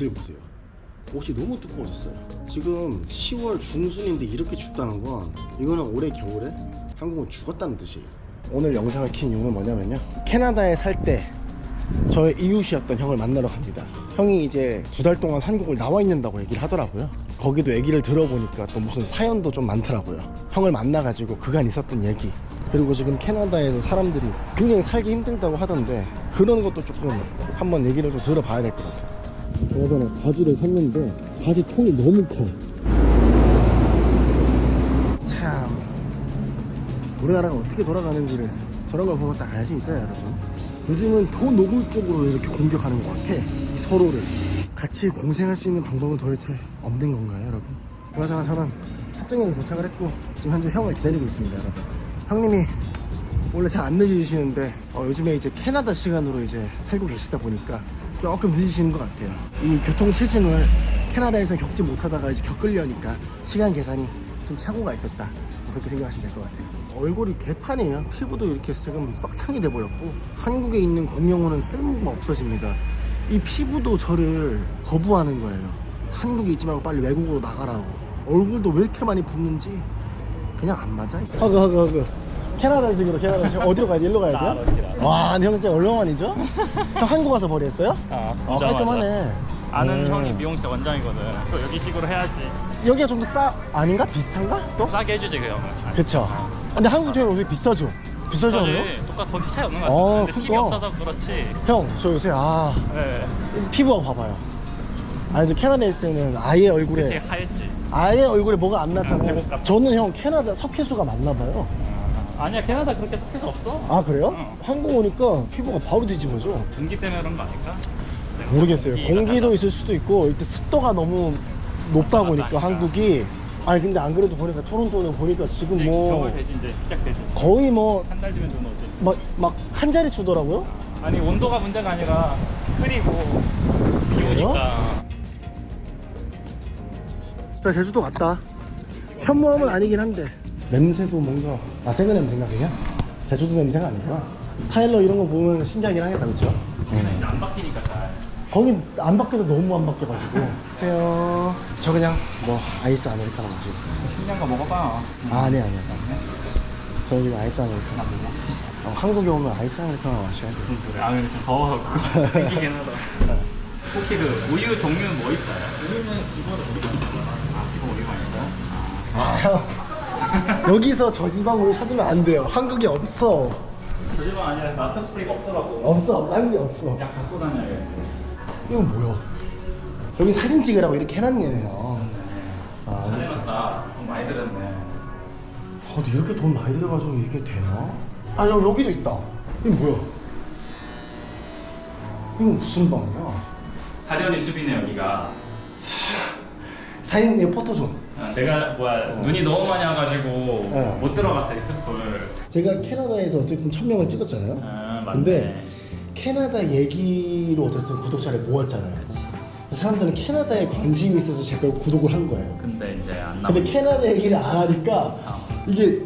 옷을 보세요. 옷이 너무 두꺼워졌어요. 지금 10월 중순인데 이렇게 춥다는 건 이거는 올해 겨울에 한국은 죽었다는 뜻이에요. 오늘 영상을 킨 이유는 뭐냐면요. 캐나다에 살 때 저의 이웃이었던 형을 만나러 갑니다. 형이 이제 두 달 동안 한국을 나와 있는다고 얘기를 하더라고요. 거기도 얘기를 들어보니까 또 무슨 사연도 좀 많더라고요. 형을 만나가지고 그간 있었던 얘기. 그리고 지금 캐나다에서 사람들이 굉장히 살기 힘들다고 하던데 그런 것도 조금 한번 얘기를 좀 들어봐야 될 것 같아요. 그래서 바지를 샀는데 바지 통이 너무 커. 참 우리나라가 어떻게 돌아가는지를 저런 걸 보면 딱 알 수 있어요, 여러분. 요즘은 더 노골적으로 이렇게 공격하는 것 같아. 이 서로를 같이 공생할 수 있는 방법은 도대체 없는 건가요, 여러분? 그나저나 저는 합정역에 도착을 했고 지금 현재 형을 기다리고 있습니다, 여러분. 형님이 원래 잘 안 늦으시는데 어, 요즘에 이제 캐나다 시간으로 이제 살고 계시다 보니까 조금 늦으시는 것 같아요. 이 교통 체증을 캐나다에서 겪지 못하다가 이제 겪으려니까 시간 계산이 좀 착오가 있었다. 그렇게 생각하시면 될 것 같아요. 얼굴이 개판이에요. 피부도 이렇게 지금 썩창이 돼버렸고 한국에 있는 공용어는 쓸모가 없어집니다. 이 피부도 저를 거부하는 거예요. 한국에 있지 말고 빨리 외국으로 나가라고. 얼굴도 왜 이렇게 많이 붓는지 그냥 안 맞아. 허그 허그 허그. 캐나다식으로 캐나다식 어디로 가야 돼? 일로 가야 아, 돼요? 럭키다. 와, 근데 형 진짜 얼마 만이죠? 형 한국 와서 머리했어요? 아, 어, 깔끔하네. 아는 음. 형이 미용실 원장이거든. 또 여기 식으로 해야지. 여기가 좀 더 싸 아닌가? 비슷한가? 또? 싸게 해주지 그 형은. 그쵸. 근데 한국 되게 요새 비싸죠? 그지 똑같 거기 차이 없는 것 어, 같아. 근데 팁이 그러니까. 없어서 그렇지. 형, 저 요새 아 네. 피부가 봐봐요. 아니 저 캐나다에 있을 때는 아예 얼굴에 되게 하얗지. 아예 얼굴에 뭐가 안 응, 났잖아요. 같아. 저는 형 캐나다 석회수가 맞나 봐요. 아, 아니야 캐나다 그렇게 섞여서 없어. 아 그래요? 응. 한국 오니까 피부가 바로 뒤집어져. 공기 때문에 그런 거 아닐까? 네, 모르겠어요. 공기가 공기도 달라. 있을 수도 있고 일단 습도가 너무 높다 맞다, 보니까. 한국이 아니 근데 안 그래도 보니까 토론토는 보니까 지금 이제 뭐 겨울 되지 이제 시작되지. 거의 뭐한달 뒤면 눈 오지. 막막한 자리 수더라고요. 아니 온도가 문제가 아니라 흐리고 비 오니까. 자 제주도 갔다. 현무암은 아니긴 한데 냄새도 뭔가 아 세금 냄새인가 그냥? 제주도 냄새가 아니구나. 타일러 이런 거 보면 신기하긴 하겠다 그쵸? 여기는 이제 안 바뀌니까 잘. 거기 안 바뀌어도 너무 안 바뀌어가지고 안녕하세요 저 그냥 뭐 아이스 아메리카노 마시겠습니다 신기한 거 먹어봐. 아 아니 아니 아니 저 지금 아이스 아메리카노 어, 한국에 오면 아이스 아메리카노 마셔야 돼요 그래. 아 근데 좀 더워서 생기긴 하다. 혹시 그 우유 종류는 뭐 있어요? 우유는 기본으로 아 기본 우유가 있어요? 여기서 저지방으로 찾으면 안 돼요 한국에 없어 저지방 아니라 나트 스프레이가 없더라고. 없어 없어 한국에 없어 약 갖고 다녀야겠어. 이건 뭐야 여기 사진 찍으라고 이렇게 해놨네요 아, 잘해놨다. 돈 많이 들었네. 아, 근데 이렇게 돈 많이 들어가지고 이게 되나? 아 여, 여기도 있다 이거 뭐야 이거 무슨 방이야 사려니 숲이네 여기가. 이거 포토존 아, 내가 뭐야 눈이 너무 많이 와가지고 어. 못 들어갔어 이 숲을. 제가 캐나다에서 어쨌든 천 명을 찍었잖아요. 아 맞네. 근데 캐나다 얘기로 어쨌든 구독자를 모았잖아요. 사람들은 캐나다에 관심이 있어서 제가 구독을 한 거예요. 근데 이제 안 나와. 근데 캐나다 얘기를 안 하니까 이게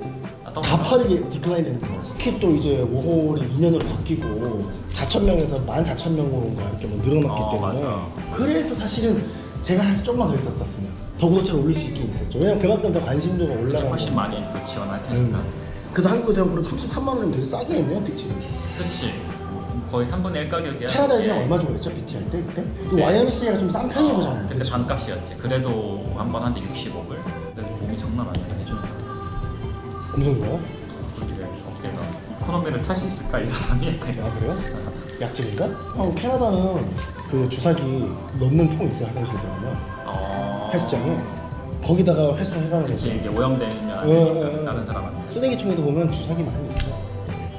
아, 또 가파르게 디클라인 되는 거예요. 특히 또 이제 워홀이 2년으로 바뀌고 4,000명에서 14,000명으로 이렇게 뭐 늘어났기 어, 때문에 맞아. 그래서 사실은 제가 사실 조금만 더 있었었으면 더 구독자를 올릴 수 있긴 있었죠. 왜냐면 그만큼 더 관심도가 올라가고 훨씬 많이 또 지원할 테니까. 음. 그래서 한국에서 그럼 33만 원이면 되게 싸게 했네요, PT. 그렇지. 거의 3분의 1 가격이야. 캐나다에서 형 얼마 주고 했죠, PT 할 때 그때? 그 네. YMCA가 좀 싼 편인 거잖아요. 그때 반값이었지. 그래도 한 번 한대 65불. 근데 몸이 장난 아니다 해주는 사람. 엄청 좋아요. 어깨가 이코노미를 탈 수 있을까 이 사람이? 아 그래요? 약집인가? 형 캐나다는 그 주사기 넣는 통 있어요 화장실 들어가면 어. 헬스장에 거기다가 회수 해가는 그치 거지. 이게 오염되면 안 어, 어, 되니까 어. 다른 사람한테. 쓰레기통에도 보면 주사기 많이 있어.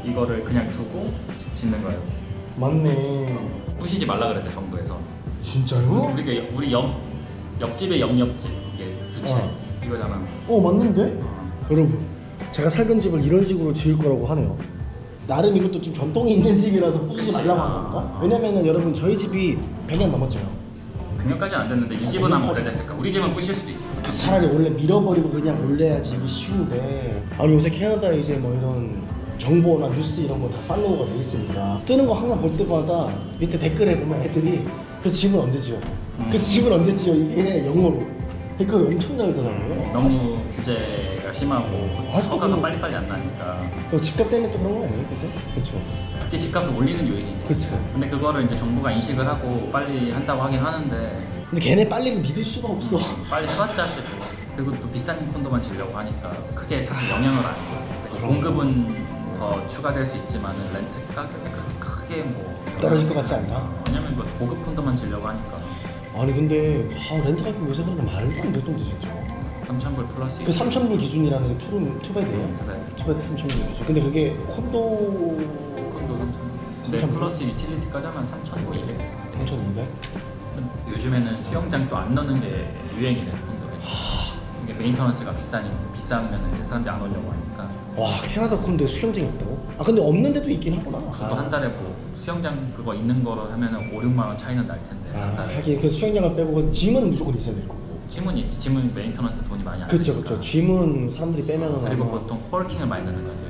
이거를 그냥 두고 짓는 거예요. 맞네. 부시지 말라 그랬대 정부에서. 진짜요? 우리 우리 옆 옆집의 옆옆집 이게 두 채. 어. 이거잖아. 어 맞는데? 여러분 제가 살던 집을 이런 식으로 지을 거라고 하네요 나름 이것도 좀 전통이 있는 집이라서 부수지 말라고 하는 건가? 왜냐면은 여러분 저희 집이 100년 넘었죠 100년까지는 안 됐는데 이 집은 아마 오래됐을까? 우리 집은 부실 수도 있어. 차라리 원래 밀어버리고 그냥 올려야지 이게 쉬운데 아니 요새 캐나다 이제 뭐 이런 정보나 뉴스 이런 거 다 팔로우가 돼 있으니까 뜨는 거 항상 볼 때마다 밑에 댓글에 보면 애들이 그래서 집은 언제 지어? 그래서 집을 언제 지어 이게 영어로 댓글이 엄청 달더라고요 너무 규제가 심하고 아직도 허가가 그- 빨리빨리 안 나니까. 그 집값 때문에 또 그런 거 아니에요? 그죠? 그렇죠 그게 집값을 올리는 요인이지. 그렇죠 근데 그거를 이제 정부가 인식을 하고 빨리 한다고 하긴 하는데. 근데 걔네 빨리를 믿을 수가 없어. 빨리 해봤자 싶고 그리고 또 비싼 콘도만 지려고 하니까 크게 사실 영향을 안 줘. 공급은 더 추가될 수 있지만 렌트 가격이 그렇게 크게 뭐 떨어질 것 같지 않다? 왜냐면 뭐 고급 콘도만 지려고 하니까. 아니 근데 아, 렌트 가격 요새 그런데 말도 안 되던데 진짜 3,000불 플러스 그 3,000불 기준이라는 게 투룸 투베드예요? 그래. 투베드 3,000불 기준 근데 그게 콘도 콘도 3,000불 근데 3,000불? 플러스 유틸리티까지 하면 3,200 3,200? 요즘에는 수영장도 안 넣는 게 유행이네 콘도에 이게 메인터넌스가 비싸니 비싸면 이제 사람들이 안 오려고 하니까 와 캐나다 콘도에 수영장이 없다고? 아 근데 없는 데도 있긴 하구나 그것도 한 달에 뭐 수영장 그거 있는 거로 하면은 5, 6만 원 차이는 날 텐데 한 아, 달에 하긴 그 수영장을 빼고 짐은 무조건 있어야 될 거고 짐은 있지 짐은 메인터넌스 돈이 많이 안 그쵸 드니까. 그쵸 짐은 사람들이 빼면은 그리고 아마 보통 코워킹을 많이 넣는 것 같아요.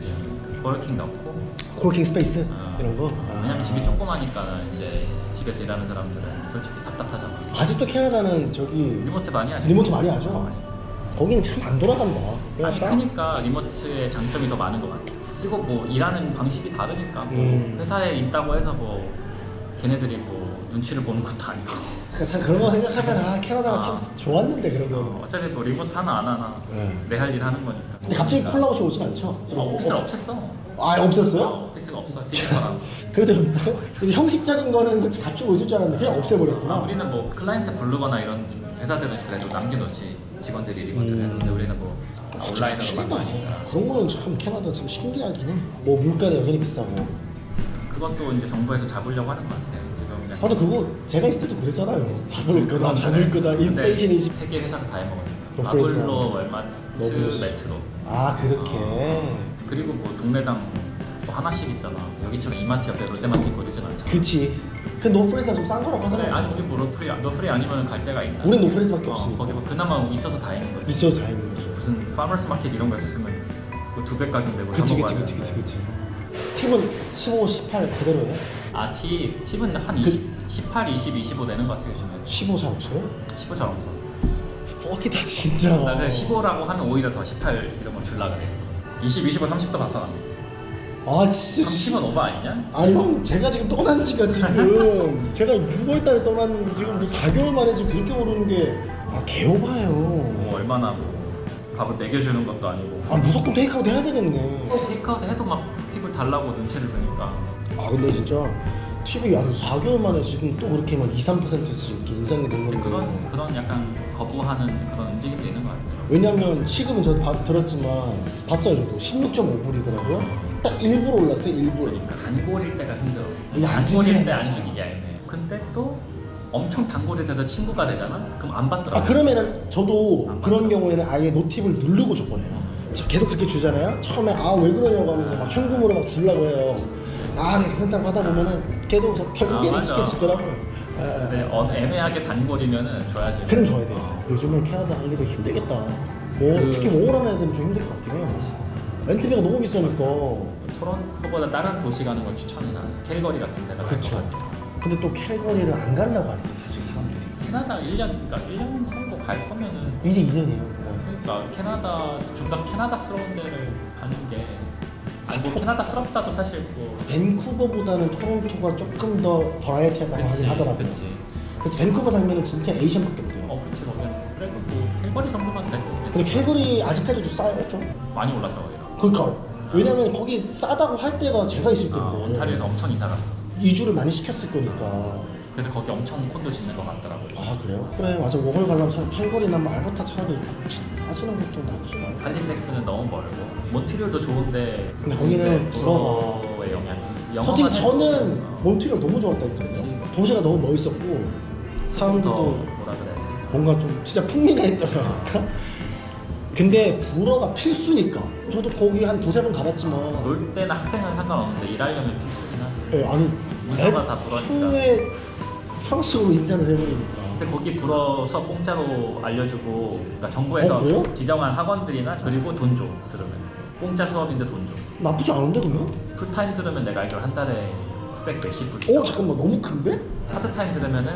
코워킹 넣고 코워킹 스페이스 어, 이런 거? 아. 왜냐면 집이 조그마니까 이제 집에서 일하는 사람들은 솔직히 답답하잖아 아직도 캐나다는 저기 리모트 많이 하죠 리모트 많이 하죠? 어. 거긴 참안 돌아간다 아니 그러니까 크니까 리모트의 장점이 더 많은 것 같아. 그리고 뭐 일하는 방식이 다르니까 뭐 음. 회사에 있다고 해서 뭐 걔네들이 뭐 눈치를 보는 것도 아니고 그러니까 참 그런 거 생각하면 아 캐나다가 아. 참 좋았는데 그런 거 어, 어차피 뭐 리모트 하나 안 하나 네. 내 할 일 하는 거니까. 근데 갑자기. 콜라웃이 오진 않죠? 어, 오피스는 없앴어. 아 없었어요? 어, 오피스가 없어. 피지컬한. 그래도 뭐, 근데 형식적인 거는 갖추고 있을 줄 알았는데 그냥 없애버렸구나 아, 우리는 뭐 클라이언트 부르거나 이런 회사들은 그래도 남겨놓지 직원들이 리모트를 음. 근데 우리는 뭐 온라인으로 확실하다. 만나니까 그런 거는 참 캐나다 참 신기하긴 해 뭐 물가는 여전히 비싸고 그것도 이제 정부에서 잡으려고 하는 것 같아요. 그냥 아도 그거 제가 있을 때도 그랬잖아요. 잡을 거다 잡을 거다 근데 인플레이션이 지- 세계 회사가 다 해먹으니까 노프레스. 아블로, 월마트, 노브스. 메트로. 아 그렇게. 그리고 뭐 동네당 뭐 하나씩 있잖아. 여기처럼 이마트 옆에 롯데마트 있고 이러진 않잖아. 그치. 그 노프레스가 좀 싼 거라고 그래 하잖아 아니 우리 뭐 노프리 노프리 아니면 갈 데가 있나? 우린 노프레스밖에 어, 없으니까. 거기 뭐 그나마 있어서 다행인 거지. 있어도 다행인 거죠 무슨 파머스 마켓 이런 거 있었으면 그두배 가격 내고 그치 사 그치 먹어야 그치 되는데. 그치. 그치 팁은 15, 18 그대로예요? 아 팁, 팁은 한그 20, 18, 20, 25 되는 것 같아 요즘에. 15잘 없어요? 15잘 없어. 퍽이다 진짜. 나 그냥 15라고 하면 오히려 더 18 이런 거 줄라 그래. 20, 25, 30도 봤어 아 진짜. 30은 오버 아니냐? 아니 형 제가 지금 떠난 지가 지금. 제가 6월 달에 떠났는데 지금 뭐 4개월 만에 지금 그렇게 오르는 게아 개오바예요. 뭐 얼마나 뭐 밥을 먹여주는 것도 아니고. 아 무조건 테이크아웃 해야 되겠네. 테이크아웃 해도 막 팁을 달라고 눈치를 주니까 아 근데 진짜 TV 한 4개월 만에 지금 또 그렇게 막 2, 3%씩 이렇게 인상이 된 건데 그런 그런 약간 거부하는 그런 움직임도 있는 것 같아요. 왜냐면 지금은 저도 봐- 들었지만 봤어요. 저도 16.5불이더라고요. 딱 일부러 올랐어요 일부러 그러니까 단골일 때가 힘들어. 이게 안 단골일 죽이게 때안 되잖아. 죽이게 아니네. 근데 또 엄청 단골이 돼서 친구가 되잖아? 그럼 안 받더라고. 아 그러면은 저도 안 그런. 경우에는 아예 노팁을 누르고 줘버려요. 저 계속 그렇게 주잖아요? 처음에 아 왜 그러냐고 하면서 막 현금으로 막 주려고 해요 아 괜찮다고 하다 보면은 걔도 결국에는 아, 맞아. 익숙해지더라고요. 예, 예. 근데 어, 애매하게 단골이면은 줘야지. 그럼 줘야 돼요. 요즘은 캐나다 하기도 힘들겠다. 뭐 그- 특히 모호라는 애들은 좀 힘들 것 같긴 해요 렌트비가 너무 비싸니까. 토론토보다 다른 도시 가는 걸 추천해 난 캘거리 같은 데가 그쵸. 근데 또 캘거리를 안 가려고 하니까 사실 사람들이. 캐나다 1년 그러니까 1년 살고 갈 거면은 이제 2년이에요. 그러니까 캐나다 좀 더 캐나다스러운 데를 가는 게 아니 뭐 캐나다 스럽다도 사실 뭐 밴쿠버보다는 토론토가 조금 더 버라이어티하다고 하긴 그치, 하더라고요. 그치. 그래서 밴쿠버 살면은 진짜 에이션밖에 없대요. 어 그렇지 보면 그래도 뭐 캘거리 정도만 같아 근데 캘거리 아직까지도 싸요 좀? 많이 올랐어 거기가 그러니까 왜냐면 거기 싸다고 할 때가 제가 있을 때인데. 아, 온타리오에서 엄청 이사 갔어. 이주를 많이 시켰을 거니까 그래서 거기 엄청 콘도 짓는 것 같더라고요. 아 그래요? 그래 맞아. 워홀 가려면 차라리 뭐 알버타 차라리 하시는 것도 나쁘지 않아 할리팩스는 너무 멀고. 몬트리올도 좋은데 근데 거기는. 불어의 영향이 솔직히 저는 몬트리올 너무 좋았다니까요. 그치. 도시가 너무 멋있었고 더 사람들도 뭐라 그래야지? 뭔가 좀 진짜 풍미가 있더라고요 근데 불어가 필수니까. 저도 거기 한 두세 번 가봤지만. 놀 때나 학생은 상관없는데 일하려면 필수긴 하지. 예, 아니 문서가 다 불어니까. 애초에 프랑스어로 인사를 해버리니까 근데 거기 불어 수업 공짜로 알려주고 그러니까 정부에서 어, 그래요? 지정한 학원들이나 그리고 돈 줘 들으면 공짜 수업인데 돈 줘. 나쁘지 않은데 그러면? 풀타임 들으면 내가 알기로 한 달에 600 몇십 불. 어 잠깐만 너무 큰데? 파트타임 들으면은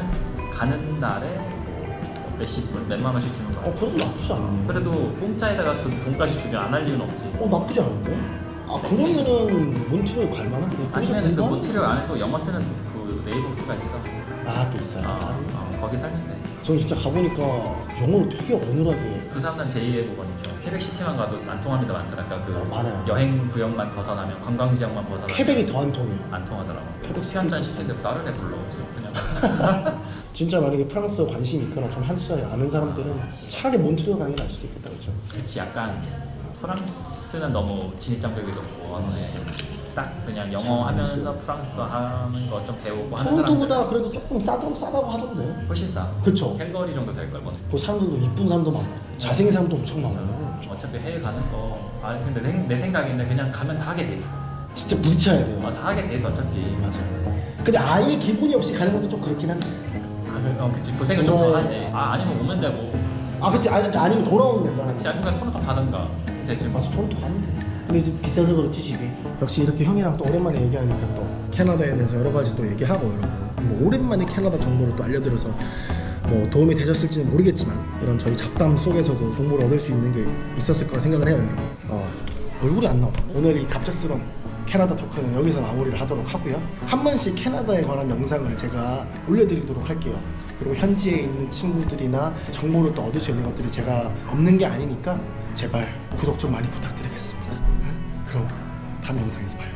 가는 날에 뭐 몇십 분, 몇만 원씩 주는 거야. 어 그래도 나쁘지 않네 그래도 공짜에다가 주, 돈까지 주면 안 할 이유는 없지. 어 나쁘지 않은데? 아 그러면은 몬트리올 갈만한데 아니면 그 몬트리올 안에 또 영어 쓰는 그 네이버가 있어. 아 또 있어요 어, 어, 거기 살면 돼. 저는 진짜 가보니까 영어를 되게 어눌하게 그 사람들은 제2의 부분이죠. 케벡시티만 가도 안 통하는 데 많더라. 그러니까 그 어, 많아요. 여행 구역만 벗어나면 관광 지역만 벗어나면 퀘벡이 더 안 통해요 안 통하더라고. 커피 한잔 시키는데 다른 애 불러오지 그냥. 진짜 만약에 프랑스에 관심이 있거나 좀 한수에 아는 사람들은 차라리 몬트리올 가는 게 나을 수도 있겠다 그렇죠? 그치 약간 프랑스는 너무 진입장벽이 높고 언어에 딱 그냥 영어 하면서 프랑스 하는 거 좀 배우고 하는 토론토보다 사람들 그래도 조금 싸다고 싸다고 하던데 훨씬 싸. 그쵸. 캘거리 정도 될 걸. 먼저. 그 사람들도 이쁜 사람도 많고 잘생긴 사람도 엄청 많고 어차피 해외 가는 거. 아 근데 내, 내 생각인데 그냥 가면 다 하게 돼 있어. 진짜 부딪혀야 돼요 어, 다 하게 돼 있어 어차피. 맞아요 근데 아예 기본이 없이 가는 것도 좀 그렇긴 한데 어 그치 고생을 좀더 하지. 아 아니면 오면 되고. 아 그치 아니, 아니면 돌아오면 된다 그치 아니면 토론토 가든가. 뭐. 맞아 토론토 가면 돼 근데 이제 비싸서 그렇지 집이. 역시 이렇게 형이랑 또 오랜만에 얘기하니까 또 캐나다에 대해서 여러 가지 또 얘기하고 여러분. 뭐 오랜만에 캐나다 정보를 또 알려드려서 뭐 도움이 되셨을지는 모르겠지만 이런 저희 잡담 속에서도 정보를 얻을 수 있는 게 있었을 거라 생각을 해요 여러분. 어, 얼굴이 안 나와. 오늘 이 갑작스러운 캐나다 토크는 여기서 마무리를 하도록 하고요. 한 번씩 캐나다에 관한 영상을 제가 올려드리도록 할게요. 그리고 현지에 있는 친구들이나 정보를 또 얻을 수 있는 것들이 제가 없는 게 아니니까 제발 구독 좀 많이 부탁드리겠습니다 그럼 다음 영상에서 봐요